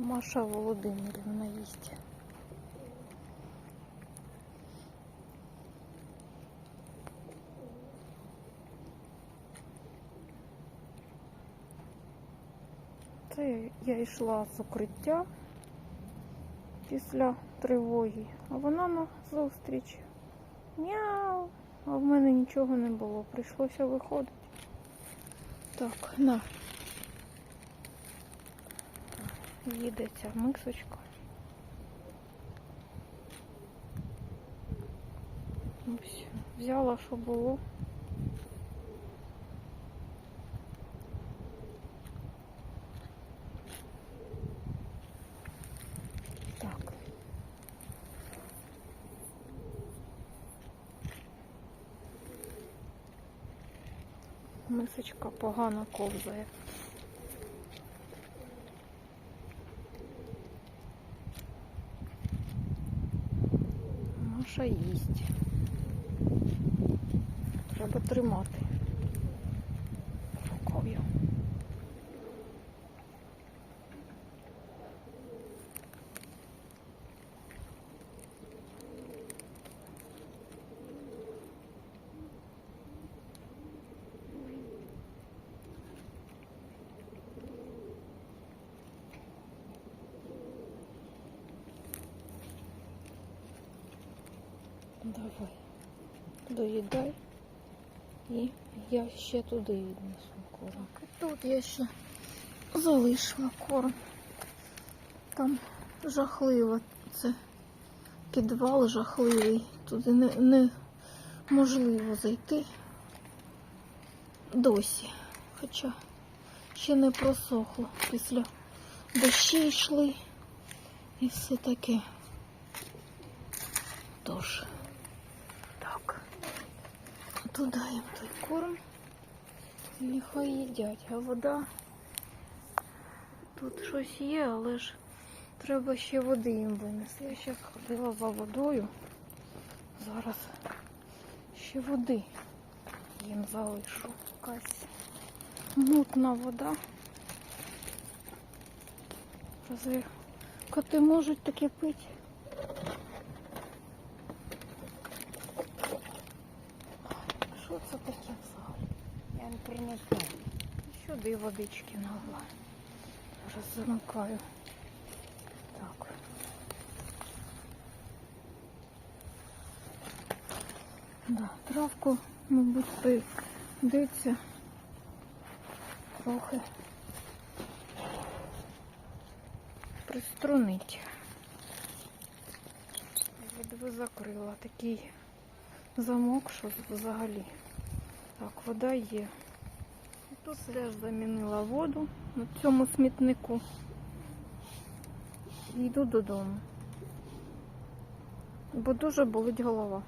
Маша Володимирівна їсть. Це я йшла з укриття після тривоги, а вона на зустріч. Мяу. А в мене нічого не було. Прийшлося виходити. Так, на. Їде ця мисочка. Ось, взяла, що було. Так. Мисочка погано ковзає. Маша їсть. Треба тримати Давай, доїдай. І я ще туди віднесу корм. Тут я ще залишила корм. Там жахливо. Це підвал жахливий. Туди не, неможливо зайти досі. Хоча ще не просохло. Після дощі йшли і все таке. Тож. Туди їм той корм. Нехай їдять, а вода. Тут щось є, але ж треба ще води їм винести. Я ще ходила за водою. Зараз ще води їм залишу. Якась мутна вода. Разве коти можуть таке пити? Що це таке взагалі? Я не принесу. Сюди водички налила. Зараз замикаю. Так. Да, травку, мабуть, прийдеться трохи приструнити. Ледве закрила такий замок, що взагалі. Так, вода є. Тут теж замінила воду на цьому смітнику. І йду додому. Бо дуже болить голова.